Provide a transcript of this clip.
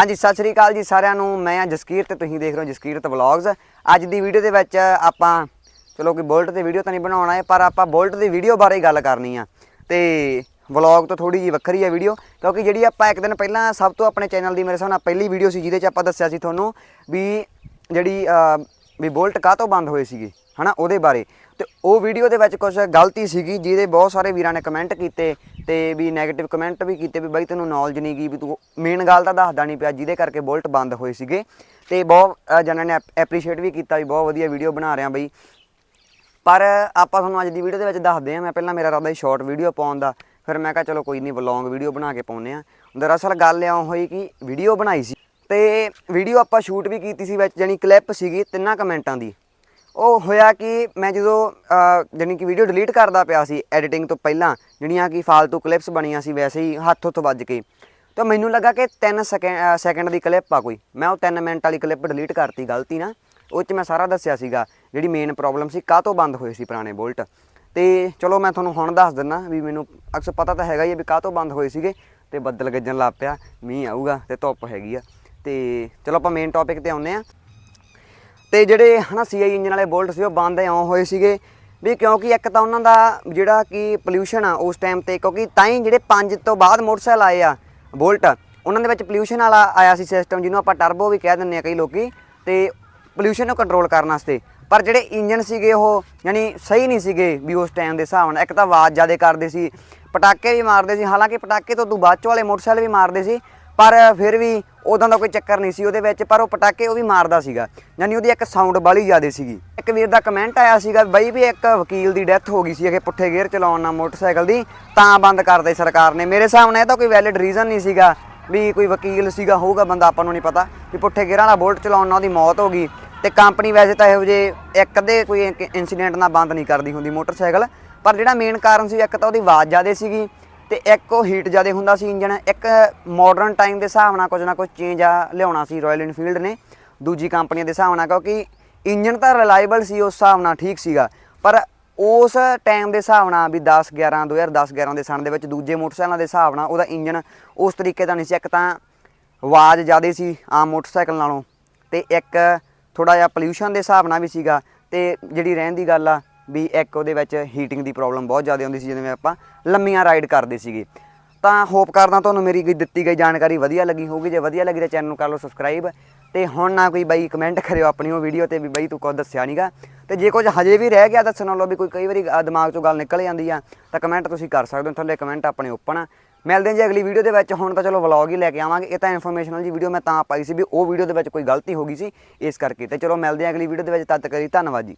ਹਾਂਜੀ, ਸਤਿ ਸ੍ਰੀ ਅਕਾਲ ਜੀ ਸਾਰਿਆਂ ਨੂੰ। ਮੈਂ ਆ ਜਸਕੀਰ ਤੇ ਤੁਸੀਂ ਦੇਖ ਰਹੇ ਹੋ ਜਸਕੀਰਤ ਵਲੌਗਸ ਅੱਜ ਦੀ ਵੀਡੀਓ ਦੇ ਵਿੱਚ ਆਪਾਂ, ਚਲੋ ਕੋਈ ਬੁਲਟ ਤੇ ਵੀਡੀਓ ਤਾਂ ਨਹੀਂ ਬਣਾਉਣਾ ਹੈ, ਪਰ ਆਪਾਂ ਬੋਲਟ ਦੀ ਵੀਡੀਓ ਬਾਰੇ ਹੀ ਗੱਲ ਕਰਨੀ ਆ। ਤੇ ਵਲੌਗ ਤੋਂ ਥੋੜੀ ਜਿਹੀ ਵੱਖਰੀ ਹੈ ਵੀਡੀਓ ਕਿਉਂਕਿ ਜਿਹੜੀ ਆਪਾਂ ਇੱਕ ਦਿਨ ਪਹਿਲਾਂ ਸਭ ਤੋਂ ਆਪਣੇ ਚੈਨਲ ਦੀ ਮੇਰੇ ਹਿਸਾਬ ਨਾਲ ਪਹਿਲੀ ਵੀਡੀਓ ਸੀ, ਜਿਹਦੇ 'ਚ ਆਪਾਂ ਦੱਸਿਆ ਸੀ ਤੁਹਾਨੂੰ ਵੀ ਜਿਹੜੀ ਵੀ ਬੋਲਟ ਕਾਹ ਤੋਂ ਬੰਦ ਹੋਏ ਸੀਗੇ, ਹਨਾ, ਉਹਦੇ ਬਾਰੇ। ਤੇ ਉਹ ਵੀਡੀਓ ਦੇ ਵਿੱਚ ਕੁਝ ਗਲਤੀ ਸੀਗੀ, ਜਿਹਦੇ ਬਹੁਤ ਸਾਰੇ ਵੀਰਾਂ ਨੇ ਕਮੈਂਟ ਕੀਤੇ ਤੇ ਵੀ 네ਗੇਟਿਵ ਕਮੈਂਟ ਵੀ ਕੀਤੇ ਵੀ ਬਾਈ ਤੈਨੂੰ ਨੌਲੇਜ ਨਹੀਂ ਗਈ ਵੀ ਤੂੰ ਮੇਨ ਗੱਲ ਤਾਂ ਦੱਸਦਾ ਨਹੀਂ ਪਿਆ ਜਿਹਦੇ ਕਰਕੇ ਬੁਲਟ ਬੰਦ ਹੋਏ ਸੀਗੇ। ਤੇ ਬਹੁਤ ਅ, ਨੇ ਐਪਰੀਸ਼ੀਏਟ ਵੀ ਕੀਤਾ ਵੀ ਬਹੁਤ ਵਧੀਆ ਵੀਡੀਓ ਬਣਾ ਰਿਹਾ ਬਈ। ਪਰ ਆਪਾਂ ਤੁਹਾਨੂੰ ਅੱਜ ਦੀ ਵੀਡੀਓ ਦੇ ਵਿੱਚ ਦੱਸਦੇ ਹਾਂ ਮੈਂ ਪਹਿਲਾਂ ਮੇਰਾ ਇਰਾਦਾ ਸੀ ਸ਼ਾਰਟ ਵੀਡੀਓ ਪਾਉਣ ਦਾ। ਫਿਰ ਮੈਂ ਕਿਹਾ ਚਲੋ ਕੋਈ ਨਹੀਂ ਵਲੌਂਗ ਵੀਡੀਓ ਬਣਾ ਕੇ ਪਾਉਂਦੇ ਆ ਦਰਅਸਲ ਗੱਲ ਇਉਂ ਹੋਈ ਕਿ ਵੀਡੀਓ ਬਣਾਈ ਸੀ। ਤੇ ਵੀਡੀਓ ਆਪਾਂ ਸ਼ੂਟ ਵੀ ਕੀਤੀ ਸੀ ਵਿੱਚ ਜਾਨੀ ਕਲਿੱਪ ਸੀਗੀ ਤਿੰਨਾਂ ਕਮੈਂਟਾਂ ਦੀ। ਉਹ ਹੋਇਆ ਕਿ ਮੈਂ ਜਦੋਂ ਅਹ, ਜਾਣੀ ਕਿ ਵੀਡੀਓ ਡਿਲੀਟ ਕਰਦਾ ਪਿਆ ਸੀ ਐਡੀਟਿੰਗ ਤੋਂ ਪਹਿਲਾਂ ਜਿਹੜੀਆਂ ਕਿ ਫਾਲਤੂ ਕਲਿੱਪਸ ਬਣੀਆਂ ਸੀ ਵੈਸੇ ਹੀ ਹੱਥ ਹੁੱਥ ਵੱਜ ਕੇ ਤਾਂ ਮੈਨੂੰ ਲੱਗਾ ਕਿ 3 ਸੈਕਿੰਡ ਸੈਕਿੰਡ ਦੀ ਕਲਿੱਪ ਆ ਕੋਈ। ਮੈਂ ਉਹ 3 ਮਿੰਟ ਵਾਲੀ ਕਲਿੱਪ ਡਿਲੀਟ ਕਰਤੀ ਗਲਤੀ ਨਾ ਉਹ 'ਚ ਮੈਂ ਸਾਰਾ ਦੱਸਿਆ ਸੀਗਾ ਜਿਹੜੀ ਮੇਨ ਪ੍ਰੋਬਲਮ ਸੀ ਕਾਹ ਤੋਂ ਬੰਦ ਹੋਏ ਸੀ ਪੁਰਾਣੇ ਬੋਲਟ ਤੇ ਚਲੋ ਮੈਂ ਤੁਹਾਨੂੰ ਹੁਣ ਦੱਸ ਦਿੰਦਾ ਵੀ ਮੈਨੂੰ ਅਕਸਰ ਪਤਾ ਤਾਂ ਹੈਗਾ ਹੀ ਆ ਵੀ ਕਾਹ ਤੋਂ ਬੰਦ ਹੋਏ ਸੀਗੇ ਤੇ ਬੱਦਲ ਗੱਜਣ ਲੱਗ ਪਿਆ ਮੀਂਹ ਆਊਗਾ ਤੇ ਧੁੱਪ ਹੈਗੀ ਆ। ਤੇ ਚਲੋ ਆਪਾਂ ਮੇਨ ਟੌਪਿਕ ਤੇ ਆਉਂਦੇ ਆ ਤੇ ਜਿਹੜੇ ਹਨਾ ਸੀਆਈ ਇੰਜਨ ਵਾਲੇ ਬੋਲਟ ਸੀ ਉਹ ਬੰਦ ਇਉਂ ਹੋਏ ਸੀਗੇ ਵੀ ਕਿਉਂਕਿ ਇੱਕ ਤਾਂ ਉਹਨਾਂ ਦਾ ਜਿਹੜਾ ਕਿ ਪੋਲਿਊਸ਼ਨ ਆ ਉਸ ਟਾਈਮ ਤੇ, ਕਿਉਂਕਿ ਤਾਂ ਹੀ ਜਿਹੜੇ 5 ਤੋਂ ਬਾਅਦ ਮੋਟਰਸਾਈਕਲ ਆਏ ਆ ਬੋਲਟ, ਉਹਨਾਂ ਦੇ ਵਿੱਚ ਪੋਲਿਊਸ਼ਨ ਵਾਲਾ ਆਇਆ ਸੀ ਸਿਸਟਮ ਜਿਹਨੂੰ ਆਪਾਂ ਟਰਬੋ ਵੀ ਕਹਿ ਦਿੰਦੇ ਆ ਕਈ ਲੋਕੀ ਤੇ ਪੋਲਿਊਸ਼ਨ ਨੂੰ ਕੰਟਰੋਲ ਕਰਨ ਵਾਸਤੇ। ਪਰ ਜਿਹੜੇ ਇੰਜਨ ਸੀਗੇ ਉਹ ਯਾਨੀ ਸਹੀ ਨਹੀਂ ਸੀਗੇ ਵੀ ਉਸ ਟਾਈਮ ਦੇ ਹਿਸਾਬ ਨਾਲ। ਇੱਕ ਤਾਂ ਆਵਾਜ਼ ਜ਼ਿਆਦਾ ਕਰਦੇ ਸੀ, ਪਟਾਕੇ ਵੀ ਮਾਰਦੇ ਸੀ, ਹਾਲਾਂਕਿ ਪਟਾਕੇ ਤੋਂ ਉਦੋਂ ਬਾਅਦ ਚ ਵਾਲੇ ਮੋਟਰਸਾਈਕਲ ਵੀ ਮਾਰਦੇ ਸੀ, ਪਰ ਫਿਰ ਵੀ ਉਦੋਂ ਦਾ ਕੋਈ ਚੱਕਰ ਨਹੀਂ ਸੀ ਉਹਦੇ ਵਿੱਚ, ਪਰ ਉਹ ਪਟਾਕੇ ਉਹ ਵੀ ਮਾਰਦਾ ਸੀਗਾ। ਯਾਨੀ ਉਹਦੀ ਇੱਕ ਸਾਊਂਡ ਬਾਲੀ ਜ਼ਿਆਦਾ ਸੀਗੀ। ਇੱਕ ਵੀਰ ਦਾ ਕਮੈਂਟ ਆਇਆ ਸੀਗਾ ਬਈ ਵੀ ਇੱਕ ਵਕੀਲ ਦੀ ਡੈਥ ਹੋ ਗਈ ਸੀ ਕਿ ਪੁੱਠੇ ਗੇਅਰ ਚਲਾਉਣ ਨਾਲ ਮੋਟਰਸਾਈਕਲ ਦੀ, ਤਾਂ ਬੰਦ ਕਰਦੇ ਸਰਕਾਰ ਨੇ। ਮੇਰੇ ਸਾਹਮਣੇ ਇਹ ਤਾਂ ਕੋਈ ਵੈਲਿਡ ਰੀਜ਼ਨ ਨਹੀਂ ਸੀਗਾ ਵੀ ਕੋਈ ਵਕੀਲ ਸੀਗਾ, ਹੋਊਗਾ ਬੰਦਾ, ਆਪਾਂ ਨੂੰ ਨਹੀਂ ਪਤਾ ਵੀ ਪੁੱਠੇ ਗੇਅਰਾਂ ਵਾਲਾ ਬੋਲਟ ਚਲਾਉਣ ਨਾਲ ਉਹਦੀ ਮੌਤ ਹੋ ਗਈ। ਤੇ ਕੰਪਨੀ ਵੈਸੇ ਤਾਂ ਇਹੋ ਜਿਹੇ ਇੱਕ ਅੱਧੇ ਕੋਈ ਇਨਸੀਡੈਂਟ ਨਾਲ ਬੰਦ ਨਹੀਂ ਕਰਦੀ ਹੁੰਦੀ ਮੋਟਰਸਾਈਕਲ। ਪਰ ਜਿਹੜਾ ਮੇਨ ਕਾਰਨ ਸੀ, ਇੱਕ ਤਾਂ ਉਹਦੀ ਆਵਾਜ਼ ਜ਼ਿਆਦਾ ਸੀਗੀ ਤੇ ਇੱਕ ਉਹ ਹੀਟ ਜ਼ਿਆਦਾ ਹੁੰਦਾ ਸੀ ਇੰਜਨ ਇੱਕ ਮਾਡਰਨ ਟਾਈਮ ਦੇ ਹਿਸਾਬ ਨਾਲ ਕੁਝ ਨਾ ਕੁਝ ਚੇਂਜ ਆ ਲਿਆਉਣਾ ਸੀ ਰਾਇਲ ਇਨਫੀਲਡ ਨੇ, ਦੂਜੀ ਕੰਪਨੀਆਂ ਦੇ ਹਿਸਾਬ ਨਾਲ, ਕਿਉਂਕਿ ਇੰਜਨ ਤਾਂ ਰਿਲਾਇਬਲ ਸੀ ਉਸ ਹਿਸਾਬ ਨਾਲ ਠੀਕ ਸੀਗਾ, ਪਰ ਉਸ ਟਾਈਮ ਦੇ ਹਿਸਾਬ ਨਾਲ ਵੀ 10 11 2010 11 ਦੇ ਸਨ ਦੇ ਵਿੱਚ ਦੂਜੇ ਮੋਟਰਸਾਈਕਲਾਂ ਦੇ ਹਿਸਾਬ ਨਾਲ ਉਹਦਾ ਇੰਜਨ ਉਸ ਤਰੀਕੇ ਦਾ ਨਹੀਂ ਸੀ, ਇੱਕ ਤਾਂ ਆਵਾਜ਼ ਜ਼ਿਆਦਾ ਸੀ ਆਮ ਮੋਟਰਸਾਈਕਲ ਨਾਲੋਂ ਤੇ ਇੱਕ ਥੋੜਾ ਜਿਹਾ ਪੋਲਿਊਸ਼ਨ ਦੇ ਹਿਸਾਬ ਨਾਲ ਵੀ ਸੀਗਾ ਤੇ ਜਿਹੜੀ ਰਹਿਣ ਦੀ ਗੱਲ ਆ ਵੀ ਇੱਕ ਉਹਦੇ ਵਿੱਚ ਹੀਟਿੰਗ ਦੀ ਪ੍ਰੋਬਲਮ ਬਹੁਤ ਜ਼ਿਆਦਾ ਆਉਂਦੀ ਸੀ, ਜਿਵੇਂ ਆਪਾਂ ਲੰਮੀਆਂ ਰਾਈਡ ਕਰਦੇ ਸੀਗੇ। ਤਾਂ ਹੋਪ ਕਰਦਾ ਤੁਹਾਨੂੰ ਮੇਰੀ ਕੋਈ ਦਿੱਤੀ ਗਈ ਜਾਣਕਾਰੀ ਵਧੀਆ ਲੱਗੀ ਹੋਊਗੀ। ਜੇ ਵਧੀਆ ਲੱਗੀ ਤਾਂ ਚੈਨਲ ਨੂੰ ਕਰ ਲਓ ਸਬਸਕ੍ਰਾਈਬ ਤੇ ਹੁਣ ਨਾ ਕੋਈ ਬਾਈ ਕਮੈਂਟ ਕਰਿਓ ਆਪਣੀ ਉਹ ਵੀਡੀਓ ਤੇ ਵੀ ਬਾਈ ਤੂੰ ਕੁਝ ਦੱਸਿਆ ਨਹੀਂਗਾ ਤੇ ਜੇ ਕੁਝ ਹਜੇ ਵੀ ਰਹਿ ਗਿਆ ਦੱਸਣ ਲਓ ਵੀ ਕੋਈ ਕਈ ਵਾਰੀ ਦਿਮਾਗ ਚੋਂ ਗੱਲ ਨਿਕਲ ਜਾਂਦੀ ਆ, ਤਾਂ ਕਮੈਂਟ ਤੁਸੀਂ ਕਰ ਸਕਦੇ ਹੋ। ਥੱਲੇ ਕਮੈਂਟ ਆਪਣੇ ਓਪਨ ਆ। ਮਿਲਦੇ ਹਾਂ ਜੀ ਅਗਲੀ ਵੀਡੀਓ ਦੇ ਵਿੱਚ। ਹੁਣ ਤਾਂ ਚਲੋ ਵਲੌਗ ਹੀ ਲੈ ਕੇ ਆਵਾਂਗੇ। ਇਹ ਤਾਂ ਇਨਫੋਰਮੇਸ਼ਨਲ ਜੀ ਵੀਡੀਓ ਮੈਂ ਤਾਂ ਪਾਈ ਸੀ ਵੀ ਉਹ ਵੀਡੀਓ ਦੇ ਵਿੱਚ ਕੋਈ ਗਲਤੀ ਹੋ ਗਈ ਸੀ। ਇਸ ਕਰਕੇ ਤੇ ਚਲੋ ਮਿਲਦੇ ਹਾਂ ਅਗਲੀ ਵੀਡੀਓ ਦੇ ਵਿੱਚ। ਤਦ ਤੱਕ ਜੀ ਧੰਨਵਾਦ ਜੀ।